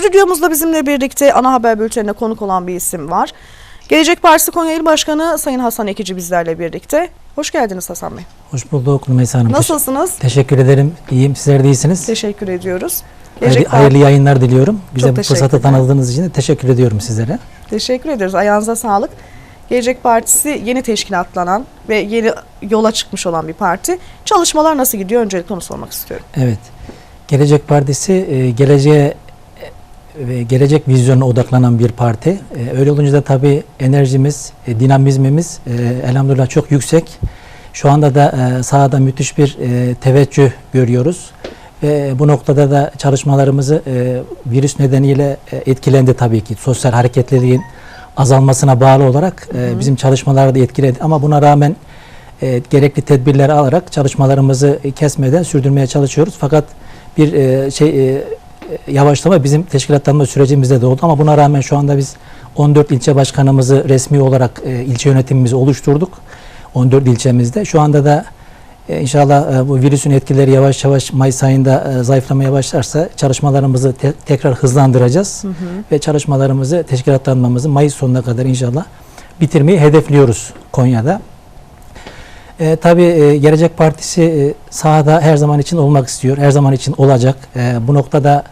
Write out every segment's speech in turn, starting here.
Stüdyomuzda bizimle birlikte ana haber bültenine konuk olan bir isim var. Gelecek Partisi Konya İl Başkanı Sayın Hasan Ekici bizlerle birlikte. Hoş geldiniz Hasan Bey. Hoş bulduk Rümeysa Hanım. Nasılsınız? teşekkür ederim. İyiyim. Sizler de iyisiniz. Teşekkür ediyoruz. Gelecek hayırlı yayınlar diliyorum. Bize Çok bu fırsatı tanıdığınız için de teşekkür ediyorum sizlere. Teşekkür ediyoruz. Ayağınıza sağlık. Gelecek Partisi yeni teşkilatlanan ve yeni yola çıkmış olan bir parti. Çalışmalar nasıl gidiyor? Öncelikle onu sormak istiyorum. Evet. Gelecek Partisi e, geleceğe ve gelecek vizyonuna odaklanan bir parti. E, Öyle olunca da tabii enerjimiz, e, dinamizmimiz e, elhamdülillah çok yüksek. Şu anda da e, sahada müthiş bir e, teveccüh görüyoruz. Ve bu noktada da çalışmalarımızı e, virüs nedeniyle e, etkilendi tabii ki. Sosyal hareketliliğin azalmasına bağlı olarak e, bizim çalışmaları da etkiledi. Ama buna rağmen e, gerekli tedbirleri alarak çalışmalarımızı e, kesmeden sürdürmeye çalışıyoruz. Fakat bir e, şey e, yavaşlama bizim teşkilatlanma sürecimizde de oldu ama buna rağmen şu anda biz 14 ilçe başkanımızı resmi olarak e, ilçe yönetimimizi oluşturduk. 14 ilçemizde. Şu anda da e, inşallah e, bu virüsün etkileri yavaş yavaş Mayıs ayında e, zayıflamaya başlarsa çalışmalarımızı te- tekrar hızlandıracağız ve çalışmalarımızı teşkilatlanmamızı Mayıs sonuna kadar inşallah bitirmeyi hedefliyoruz Konya'da. E, tabii e, Gelecek Partisi e, sahada her zaman için olmak istiyor. Her zaman için olacak. E, bu noktada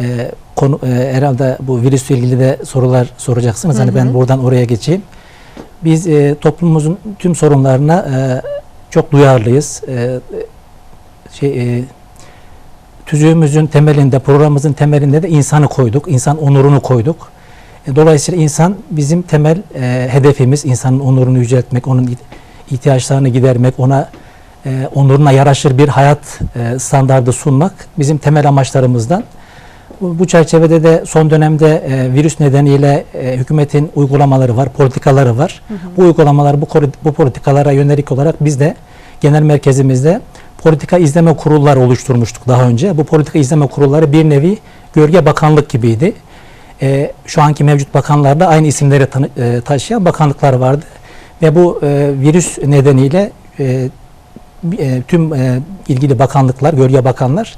e, konu e, herhalde bu virüsle ilgili de sorular soracaksınız. Hı Hani hı. ben buradan oraya geçeyim. Biz e, toplumumuzun tüm sorunlarına e, çok duyarlıyız. E, şey e, tüzüğümüzün temelinde, programımızın temelinde de insanı koyduk. İnsan onurunu koyduk. E, dolayısıyla insan bizim temel e, hedefimiz. insanın onurunu yüceltmek, onun ihtiyaçlarını gidermek, ona e, onuruna yaraşır bir hayat e, standardı sunmak bizim temel amaçlarımızdan. Bu, çerçevede de son dönemde e, virüs nedeniyle e, hükümetin uygulamaları var, politikaları var. Bu uygulamalar, bu, bu politikalara yönelik olarak biz de genel merkezimizde politika izleme kurulları oluşturmuştuk daha önce. Bu politika izleme kurulları bir nevi gölge bakanlık gibiydi. E, şu anki mevcut bakanlarla aynı isimleri tanı- e, taşıyan bakanlıklar vardı. Ve bu e, virüs nedeniyle e, e, tüm e, ilgili bakanlıklar, gölge bakanlar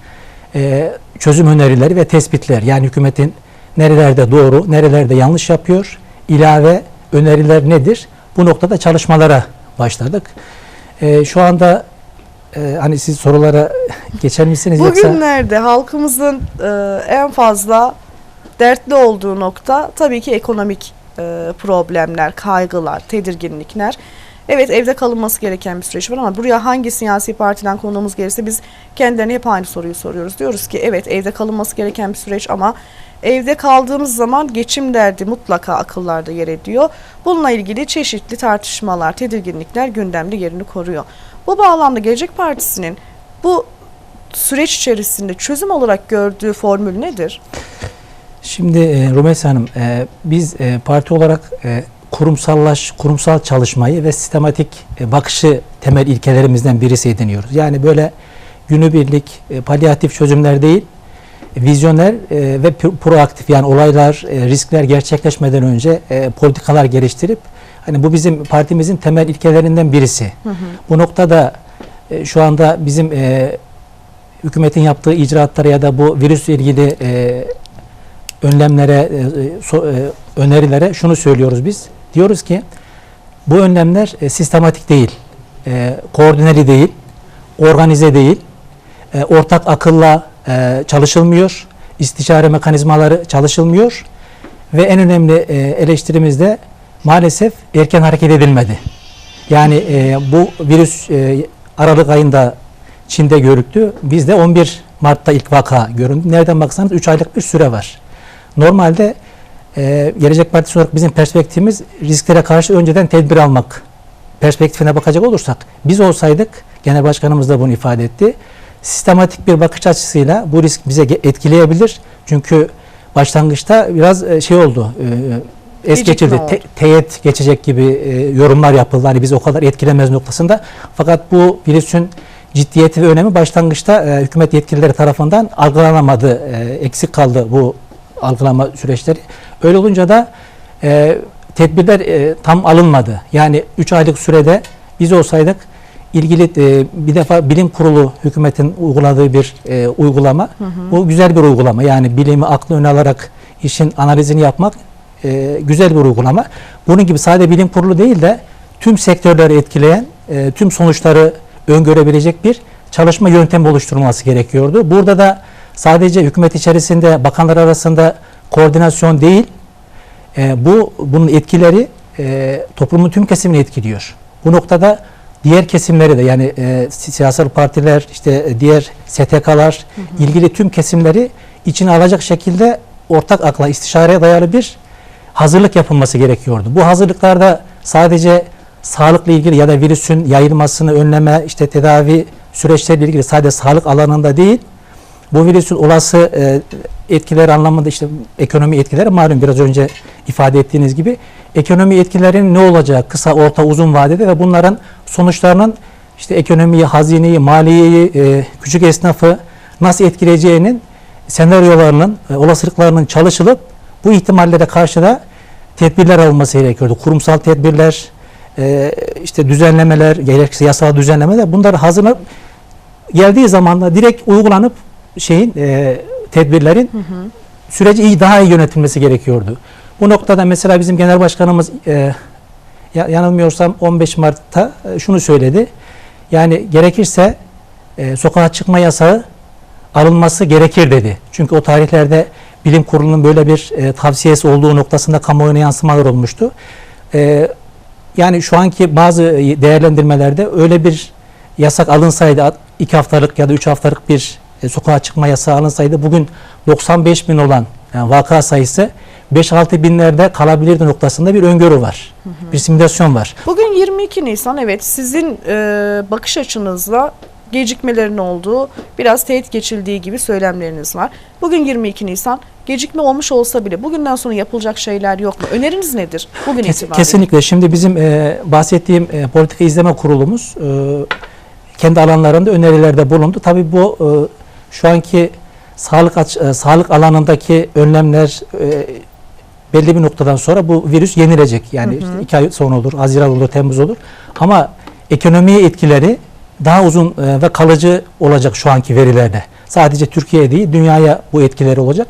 e, çözüm önerileri ve tespitler yani hükümetin nerelerde doğru, nerelerde yanlış yapıyor, ilave öneriler nedir? Bu noktada çalışmalara başladık. E, şu anda e, hani siz sorulara geçer misiniz yoksa? Bugünlerde halkımızın en fazla dertli olduğu nokta tabii ki ekonomik problemler, kaygılar, tedirginlikler. Evet evde kalınması gereken bir süreç var ama buraya hangi siyasi partiden konuğumuz gelirse biz kendilerine hep aynı soruyu soruyoruz. Diyoruz ki evet evde kalınması gereken bir süreç ama evde kaldığımız zaman geçim derdi mutlaka akıllarda yer ediyor. Bununla ilgili çeşitli tartışmalar, tedirginlikler gündemde yerini koruyor. Bu bağlamda Gelecek Partisi'nin bu süreç içerisinde çözüm olarak gördüğü formül nedir? Şimdi e, Hanım, e, biz e, parti olarak e, kurumsallaş, kurumsal çalışmayı ve sistematik e, bakışı temel ilkelerimizden birisi ediniyoruz. Yani böyle günübirlik, e, palyatif çözümler değil, vizyoner e, ve pro- proaktif yani olaylar, riskler gerçekleşmeden önce politikalar geliştirip hani bu bizim partimizin temel ilkelerinden birisi. Bu noktada şu anda bizim hükümetin yaptığı icraatlara ya da bu virüsle ilgili önlemlere, önerilere şunu söylüyoruz biz. Diyoruz ki bu önlemler e, sistematik değil, e, koordineli değil, organize değil, e, ortak akılla e, çalışılmıyor, istişare mekanizmaları çalışılmıyor ve en önemli e, eleştirimiz de maalesef erken hareket edilmedi. Yani e, bu virüs e, Aralık ayında Çin'de görüktü. Bizde 11 Mart'ta ilk vaka göründü. Nereden baksanız 3 aylık bir süre var. Normalde e, Gelecek Partisi olarak bizim perspektifimiz risklere karşı önceden tedbir almak perspektifine bakacak olursak biz olsaydık genel başkanımız da bunu ifade etti. Sistematik bir bakış açısıyla bu risk bize etkileyebilir. Çünkü başlangıçta biraz e, şey oldu. E, es geçildi. Te- teğet geçecek gibi e, yorumlar yapıldı. Hani biz o kadar etkilemez noktasında. Fakat bu virüsün ciddiyeti ve önemi başlangıçta e, hükümet yetkilileri tarafından algılanamadı. E, eksik kaldı bu algılama süreçleri. Öyle olunca da e, tedbirler e, tam alınmadı. Yani 3 aylık sürede biz olsaydık ilgili e, bir defa bilim kurulu hükümetin uyguladığı bir e, uygulama. Bu güzel bir uygulama. Yani bilimi aklı öne alarak işin analizini yapmak e, güzel bir uygulama. Bunun gibi sadece bilim kurulu değil de tüm sektörleri etkileyen, e, tüm sonuçları öngörebilecek bir çalışma yöntemi oluşturulması gerekiyordu. Burada da sadece hükümet içerisinde bakanlar arasında koordinasyon değil, e, bu bunun etkileri e, toplumun tüm kesimini etkiliyor. Bu noktada diğer kesimleri de yani e, si- siyasal partiler, işte e, diğer STK'lar, ilgili tüm kesimleri içine alacak şekilde ortak akla, istişareye dayalı bir hazırlık yapılması gerekiyordu. Bu hazırlıklarda sadece sağlıkla ilgili ya da virüsün yayılmasını önleme, işte tedavi süreçleriyle ilgili sadece sağlık alanında değil, bu virüsün olası e, etkileri anlamında işte ekonomi etkileri malum biraz önce ifade ettiğiniz gibi ekonomi etkilerinin ne olacağı kısa, orta, uzun vadede ve bunların sonuçlarının işte ekonomiyi, hazineyi, maliyeyi, e, küçük esnafı nasıl etkileyeceğinin senaryolarının, e, olasılıklarının çalışılıp bu ihtimallere karşı da tedbirler alınması gerekiyordu. Kurumsal tedbirler, e, işte düzenlemeler, gerekirse yasal düzenlemeler bunlar hazırlanıp geldiği zaman da direkt uygulanıp şeyin e, tedbirlerin süreci iyi daha iyi yönetilmesi gerekiyordu. Bu noktada mesela bizim genel başkanımız e, ya- yanılmıyorsam 15 Mart'ta e, şunu söyledi. Yani gerekirse e, sokağa çıkma yasağı alınması gerekir dedi. Çünkü o tarihlerde bilim kurulunun böyle bir e, tavsiyesi olduğu noktasında kamuoyuna yansımalar olmuştu. E, yani şu anki bazı değerlendirmelerde öyle bir yasak alınsaydı iki haftalık ya da üç haftalık bir e, sokağa çıkma yasağı alınsaydı bugün 95 bin olan yani vaka sayısı 5-6 binlerde kalabilirdi noktasında bir öngörü var. Bir simülasyon var. Bugün 22 Nisan evet sizin e, bakış açınızla gecikmelerin olduğu biraz teyit geçildiği gibi söylemleriniz var. Bugün 22 Nisan gecikme olmuş olsa bile bugünden sonra yapılacak şeyler yok mu? Öneriniz nedir bugün Kes- itibariyle? kesinlikle. Şimdi bizim e, bahsettiğim e, politika izleme kurulumuz e, kendi alanlarında önerilerde bulundu. Tabii bu e, şu anki sağlık e, sağlık alanındaki önlemler e, belli bir noktadan sonra bu virüs yenilecek. Yani işte iki ay sonra olur, Haziran olur, Temmuz olur. Ama ekonomiye etkileri daha uzun e, ve kalıcı olacak şu anki verilerde. Sadece Türkiye değil, dünyaya bu etkileri olacak.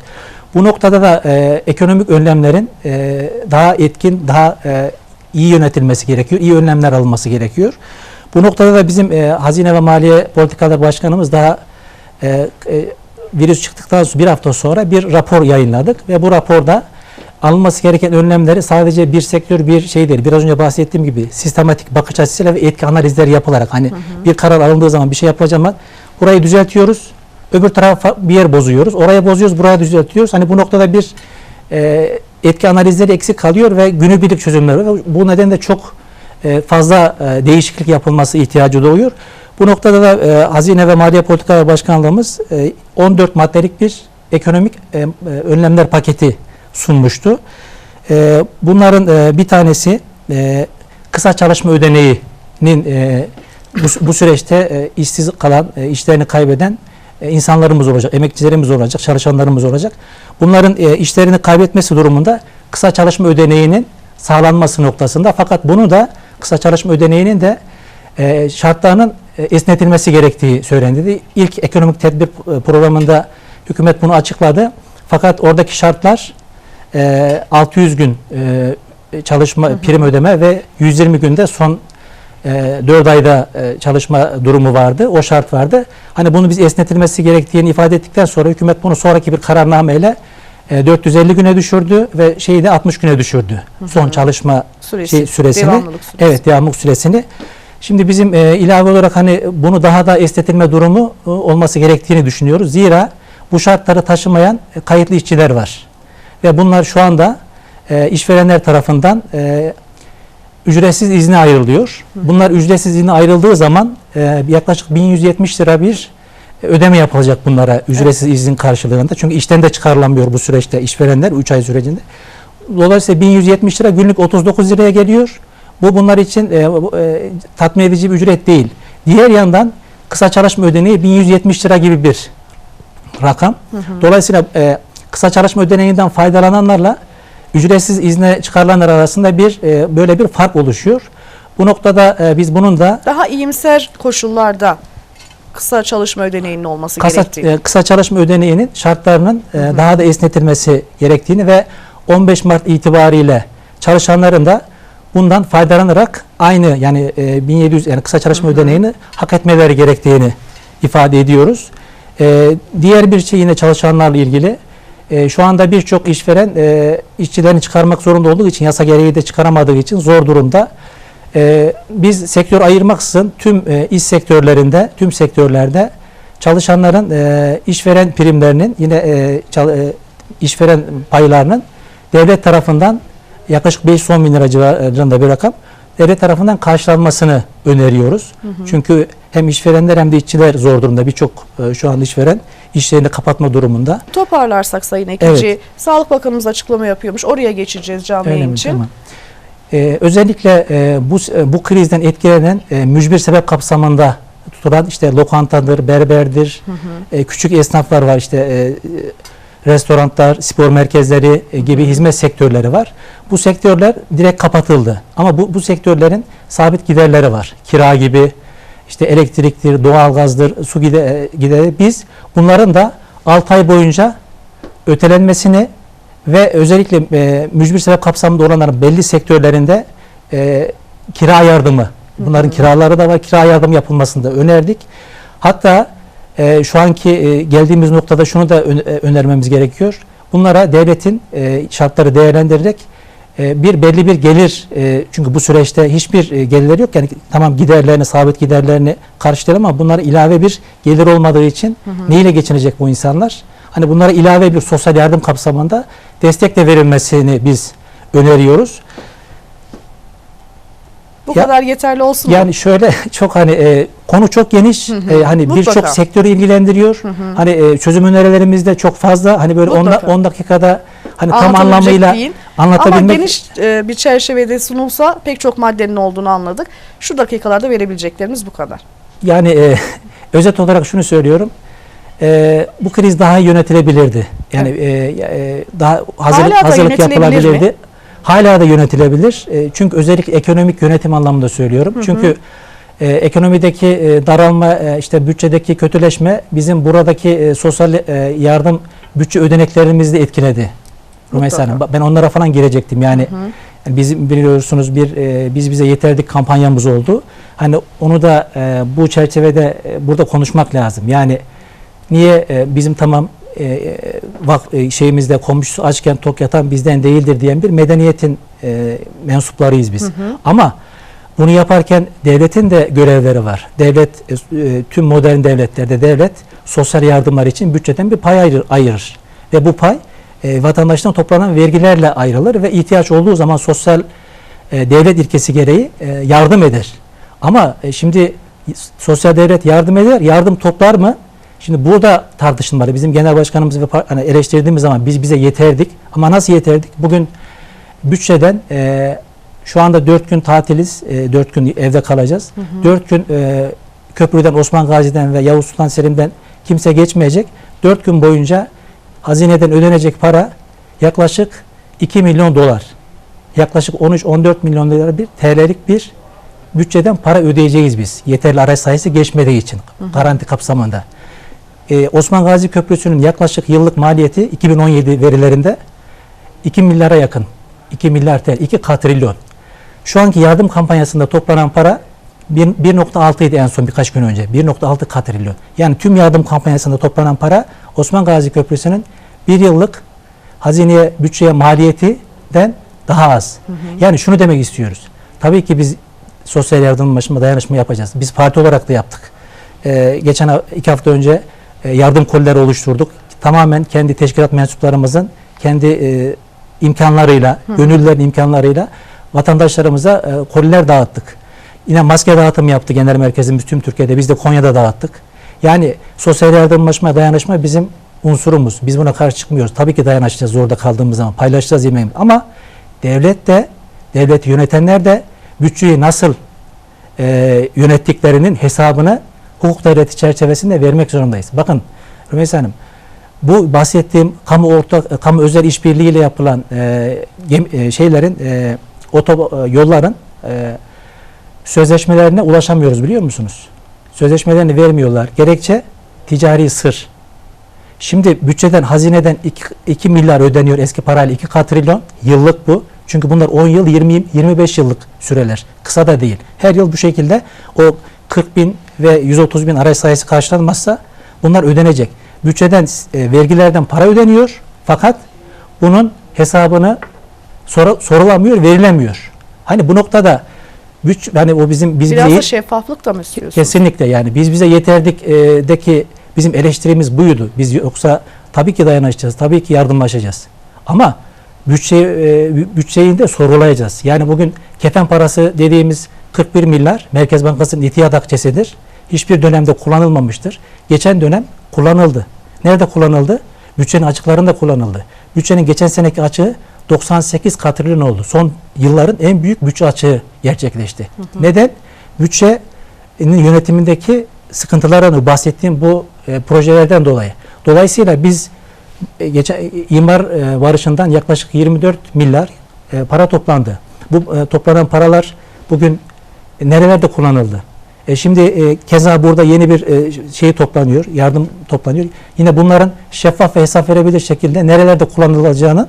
Bu noktada da e, ekonomik önlemlerin e, daha etkin, daha e, iyi yönetilmesi gerekiyor. iyi önlemler alınması gerekiyor. Bu noktada da bizim e, Hazine ve Maliye Politikalar Başkanımız daha e, e, virüs çıktıktan sonra bir hafta sonra bir rapor yayınladık ve bu raporda alınması gereken önlemleri sadece bir sektör bir şey değil. Biraz önce bahsettiğim gibi sistematik bakış açısıyla ve etki analizleri yapılarak hani bir karar alındığı zaman bir şey yapılacak ama burayı düzeltiyoruz. Öbür tarafa bir yer bozuyoruz. Oraya bozuyoruz, buraya düzeltiyoruz. Hani bu noktada bir e, etki analizleri eksik kalıyor ve günübirlik çözümler Bu nedenle çok e, fazla e, değişiklik yapılması ihtiyacı doğuyor. Bu noktada da e, Hazine ve Maliye Politikalar Başkanlığımız e, 14 maddelik bir ekonomik e, e, önlemler paketi sunmuştu. E, bunların e, bir tanesi e, kısa çalışma ödeneğinin e, bu, bu süreçte e, işsiz kalan, e, işlerini kaybeden e, insanlarımız olacak, emekçilerimiz olacak, çalışanlarımız olacak. Bunların e, işlerini kaybetmesi durumunda kısa çalışma ödeneğinin sağlanması noktasında fakat bunu da kısa çalışma ödeneğinin de e, şartlarının esnetilmesi gerektiği söylendi. İlk ekonomik tedbir e, programında hükümet bunu açıkladı. Fakat oradaki şartlar e, 600 gün e, çalışma prim ödeme ve 120 günde son e, 4 ayda e, çalışma durumu vardı. O şart vardı. Hani bunu biz esnetilmesi gerektiğini ifade ettikten sonra hükümet bunu sonraki bir kararnameyle e, 450 güne düşürdü ve şeyi de 60 güne düşürdü. Son çalışma Süresi, şey, süresini. devamlılık süresi. Evet, devamlılık süresini. Şimdi bizim e, ilave olarak hani bunu daha da esnetilme durumu e, olması gerektiğini düşünüyoruz. Zira bu şartları taşımayan e, kayıtlı işçiler var. Ve bunlar şu anda e, işverenler tarafından e, ücretsiz izne ayrılıyor. Bunlar ücretsiz izne ayrıldığı zaman e, yaklaşık 1170 lira bir ödeme yapılacak bunlara ücretsiz izin karşılığında. Çünkü işten de çıkarılamıyor bu süreçte işverenler 3 ay sürecinde. Dolayısıyla 1170 lira günlük 39 liraya geliyor. Bu bunlar için e, e, tatmin edici bir ücret değil. Diğer yandan kısa çalışma ödeneği 1170 lira gibi bir rakam. Dolayısıyla e, kısa çalışma ödeneğinden faydalananlarla ücretsiz izne çıkarılanlar arasında bir e, böyle bir fark oluşuyor. Bu noktada e, biz bunun da Daha iyimser koşullarda kısa çalışma ödeneğinin olması kısa, gerektiğini. e, kısa çalışma ödeneğinin şartlarının e, daha da esnetilmesi gerektiğini ve 15 Mart itibariyle çalışanların da bundan faydalanarak aynı yani e, 1700 yani kısa çalışma ödeneğini hak etmeleri gerektiğini ifade ediyoruz. E, diğer bir şey yine çalışanlarla ilgili e, şu anda birçok işveren e, işçilerini çıkarmak zorunda olduğu için yasa gereği de çıkaramadığı için zor durumda. E, biz sektör ayırmaksızın tüm e, iş sektörlerinde, tüm sektörlerde çalışanların e, işveren primlerinin yine e, çal- e, işveren paylarının devlet tarafından yaklaşık 510 bin lira civarında bir rakam devlet tarafından karşılanmasını öneriyoruz. Çünkü hem işverenler hem de işçiler zor durumda. Birçok e, şu an işveren işlerini kapatma durumunda. Toparlarsak Sayın Ekici, Sağlık Bakanımız açıklama yapıyormuş. Oraya geçeceğiz canlı yayın için. Tamam. Ee, özellikle e, bu e, bu krizden etkilenen e, mücbir sebep kapsamında tutulan işte lokantadır, berberdir, e, küçük esnaflar var işte e, restoranlar, spor merkezleri e, gibi hizmet sektörleri var. Bu sektörler direkt kapatıldı. Ama bu bu sektörlerin sabit giderleri var. Kira gibi, işte elektriktir, doğalgazdır, su gide- e, gideri. Biz bunların da 6 ay boyunca ötelenmesini ve özellikle e, mücbir sebep kapsamında olanların belli sektörlerinde e, kira yardımı, bunların kiraları da var, kira yardım yapılmasını da önerdik. Hatta e, şu anki e, geldiğimiz noktada şunu da ö- e, önermemiz gerekiyor. Bunlara devletin e, şartları değerlendirerek e, bir belli bir gelir e, çünkü bu süreçte hiçbir e, gelirleri yok yani tamam giderlerini sabit giderlerini karşılayalım ama bunlara ilave bir gelir olmadığı için neyle geçinecek bu insanlar? Hani bunlara ilave bir sosyal yardım kapsamında destek de verilmesini biz öneriyoruz. Bu Ya- kadar yeterli olsun mu? Yani şöyle çok hani e, konu çok geniş. E, hani birçok sektörü ilgilendiriyor. Hani e, çözüm önerilerimiz de çok fazla. Hani böyle 10 Mutlaka. 10 dakikada hani tam anlamıyla değil. Ama anlatabilmek geniş e, bir çerçevede sunulsa pek çok maddenin olduğunu anladık. Şu dakikalarda verebileceklerimiz bu kadar. Yani e, özet olarak şunu söylüyorum. E, bu kriz daha iyi yönetilebilirdi. Yani e, e, daha hazırlık, Hala hazırlık yapılabilirdi. mi? Hala da yönetilebilir. E, çünkü özellikle ekonomik yönetim anlamında söylüyorum. Çünkü e, ekonomideki e, daralma, e, işte bütçedeki kötüleşme bizim buradaki e, sosyal e, yardım bütçe ödeneklerimizi de etkiledi. Rümeysa Hanım. Ben onlara falan girecektim. Yani yani bizim biliyorsunuz bir e, biz bize yeterdik kampanyamız oldu. Hani onu da e, bu çerçevede e, burada konuşmak lazım. Yani niye e, bizim tamam e, e, vak e, şeyimizde komşusu açken tok yatan bizden değildir diyen bir medeniyetin e, mensuplarıyız biz. Ama bunu yaparken devletin de görevleri var. Devlet e, e, tüm modern devletlerde devlet sosyal yardımlar için bütçeden bir pay ayırır. ayırır. Ve bu pay e, vatandaştan toplanan vergilerle ayrılır ve ihtiyaç olduğu zaman sosyal e, devlet ilkesi gereği e, yardım eder. Ama e, şimdi sosyal devlet yardım eder, yardım toplar mı? Şimdi burada tartışılmalı. Bizim genel başkanımız ve hani eleştirdiğimiz zaman biz bize yeterdik. Ama nasıl yeterdik? Bugün bütçeden e, şu anda 4 gün tatiliz. E, 4 gün evde kalacağız. 4 gün e, köprüden Osman Gazi'den ve Yavuz Sultan Selim'den kimse geçmeyecek. 4 gün boyunca hazineden ödenecek para yaklaşık 2 milyon dolar. Yaklaşık 13-14 milyon lira bir TL'lik bir bütçeden para ödeyeceğiz biz. Yeterli araç sayısı geçmediği için garanti kapsamında. Ee, Osman Gazi Köprüsü'nün yaklaşık yıllık maliyeti 2017 verilerinde 2 milyara yakın. 2 milyar TL, 2 katrilyon. Şu anki yardım kampanyasında toplanan para bir- 1.6 idi en son birkaç gün önce. 1.6 katrilyon. Yani tüm yardım kampanyasında toplanan para Osman Gazi Köprüsü'nün bir yıllık hazineye, bütçeye maliyetinden daha az. Yani şunu demek istiyoruz. Tabii ki biz sosyal yardımlaşma, dayanışma yapacağız. Biz parti olarak da yaptık. Ee, geçen iki hafta önce yardım kolileri oluşturduk. Tamamen kendi teşkilat mensuplarımızın kendi e, imkanlarıyla, gönüllülerin imkanlarıyla vatandaşlarımıza e, koliler dağıttık. Yine maske dağıtımı yaptı genel merkezimiz tüm Türkiye'de. Biz de Konya'da dağıttık. Yani sosyal yardımlaşma, dayanışma bizim unsurumuz. Biz buna karşı çıkmıyoruz. Tabii ki dayanışacağız zorda kaldığımız zaman. Paylaşacağız yemeğimizi. Ama devlet de, devleti yönetenler de bütçeyi nasıl e, yönettiklerinin hesabını hukuk devleti çerçevesinde vermek zorundayız. Bakın Rümeysa Hanım, bu bahsettiğim kamu ortak, kamu özel işbirliğiyle yapılan e, e, şeylerin, e, oto, e, yolların e, sözleşmelerine ulaşamıyoruz biliyor musunuz? Sözleşmelerini vermiyorlar. Gerekçe ticari sır. Şimdi bütçeden, hazineden 2, milyar ödeniyor eski parayla 2 katrilyon. Yıllık bu. Çünkü bunlar 10 yıl, 20, 25 yıllık süreler. Kısa da değil. Her yıl bu şekilde o 40 bin ve 130 bin araç sayısı karşılanmazsa bunlar ödenecek. Bütçeden, e, vergilerden para ödeniyor. Fakat bunun hesabını soru- sorulamıyor, verilemiyor. Hani bu noktada güç hani o bizim biz Biraz bize da şeffaflık da mı istiyorsunuz? Kesinlikle yani biz bize yeterdik e, deki bizim eleştirimiz buydu. Biz yoksa tabii ki dayanışacağız, tabii ki yardımlaşacağız. Ama bütçe e, bütçeyi de sorulayacağız. Yani bugün kefen parası dediğimiz 41 milyar Merkez Bankası'nın itiyat akçesidir. Hiçbir dönemde kullanılmamıştır. Geçen dönem kullanıldı. Nerede kullanıldı? Bütçenin açıklarında kullanıldı. Bütçenin geçen seneki açığı 98 katrilyon oldu. Son yılların en büyük bütçe açığı gerçekleşti. Neden? Bütçenin yönetimindeki sıkıntılardan bahsettiğim bu e, projelerden dolayı. Dolayısıyla biz e, geçen e, imar e, varışından yaklaşık 24 milyar e, para toplandı. Bu e, toplanan paralar bugün nerelerde kullanıldı? E, şimdi e, keza burada yeni bir e, şey toplanıyor, yardım toplanıyor. Yine bunların şeffaf ve hesap verebilir şekilde nerelerde kullanılacağının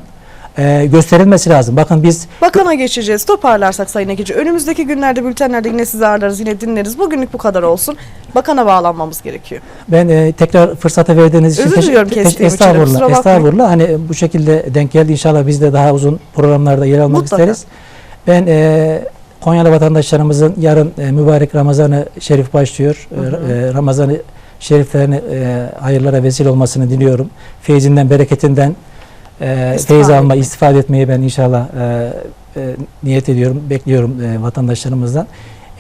e, gösterilmesi lazım. Bakın biz Bakana geçeceğiz. Toparlarsak Sayın Ekici. Önümüzdeki günlerde bültenlerde yine sizi ağırlarız, yine dinleriz. Bugünlük bu kadar olsun. Bakana bağlanmamız gerekiyor. Ben e, tekrar fırsatı verdiğiniz için Özür teşekkür- diliyorum kestiğim için estağfurullah, estağfurullah. Hani bu şekilde denk geldi. İnşallah biz de daha uzun programlarda yer almak Mutlaka. isteriz. Ben e, Konyalı vatandaşlarımızın yarın e, mübarek Ramazanı Şerif başlıyor. E, Hı hı. e, Ramazanı Şeriflerini e, hayırlara vesile olmasını diliyorum. Feyzinden, bereketinden e, feyiz alma, etmek. istifade etmeyi ben inşallah e, e, niyet ediyorum, bekliyorum e, vatandaşlarımızdan.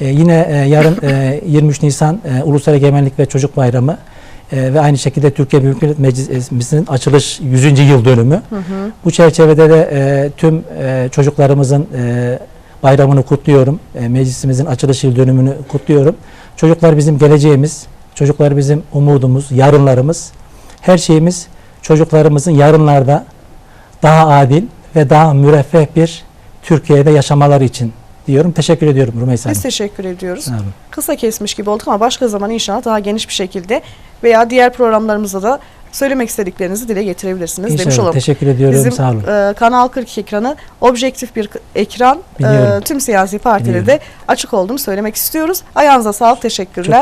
E, yine e, yarın e, 23 Nisan e, Ulusal Egemenlik ve Çocuk Bayramı e, ve aynı şekilde Türkiye Büyük Millet Meclisi'nin açılış 100. yıl dönümü. Hı hı. Bu çerçevede de e, tüm e, çocuklarımızın e, bayramını kutluyorum. E, meclisimizin açılış yıl dönümünü kutluyorum. Çocuklar bizim geleceğimiz, çocuklar bizim umudumuz, yarınlarımız. Her şeyimiz çocuklarımızın yarınlarda daha adil ve daha müreffeh bir Türkiye'de yaşamaları için diyorum. Teşekkür ediyorum Rümeysa Hanım. Biz teşekkür ediyoruz. Sağ olun. Kısa kesmiş gibi olduk ama başka zaman inşallah daha geniş bir şekilde veya diğer programlarımızda da söylemek istediklerinizi dile getirebilirsiniz demiş İnşallah. olalım. Teşekkür ediyorum. Bizim Sağ olun. e, Kanal 42 ekranı objektif bir ekran. E, tüm siyasi partilerde Biliyorum. açık olduğunu söylemek istiyoruz. Ayağınıza sağlık. Teşekkürler.